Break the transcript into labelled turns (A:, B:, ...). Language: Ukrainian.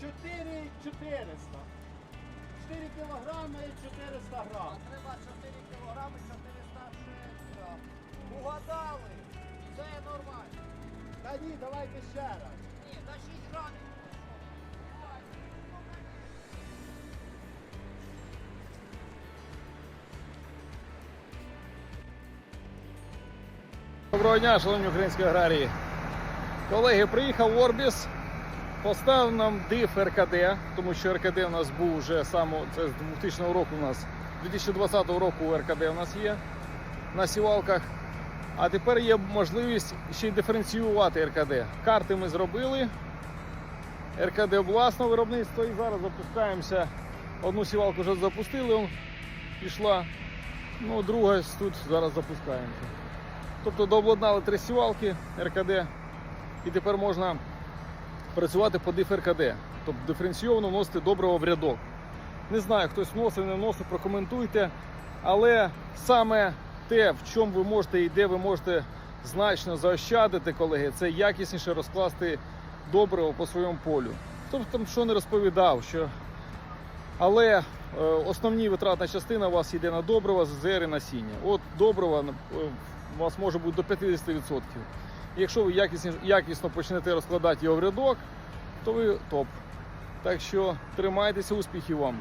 A: 4400. 4 кілограми і 400 грам.
B: Треба 4 кілограми, 406 грам. Угадали. Це нормально.
A: Та ні, давайте ще раз.
B: Ні, на 6 грамів.
C: Доброго дня, шановні українські аграрії. Колеги, приїхав Орбіс, поставив нам диф РКД, тому що РКД у нас був вже само, це з 2000 року у нас, 2020 року РКД у нас є на сівалках. А тепер є можливість ще й диференціювати РКД. Карти ми зробили. РКД власне виробництво і зараз запускаємося. Одну сівалку вже запустили, пішла. Ну, друга тут зараз запускаємося. Тобто дообладнали три сівалки РКД і тепер можна працювати по диф РКД. Тобто диференційовано вносити добриво в рядок. Не знаю, хтось вносив, не вносив, прокоментуйте. Але саме те, в чому ви можете і де ви можете значно заощадити, колеги, це якісніше розкласти добриво по своєму полю. Тобто там що не розповідав, що але е, основні витратна частина у вас йде на добрива, зер і насіння. От добрива е, у вас може бути до 50%. Якщо ви якісно, якісно почнете розкладати його в рядок, то ви топ. Так що тримайтеся, успіхів вам!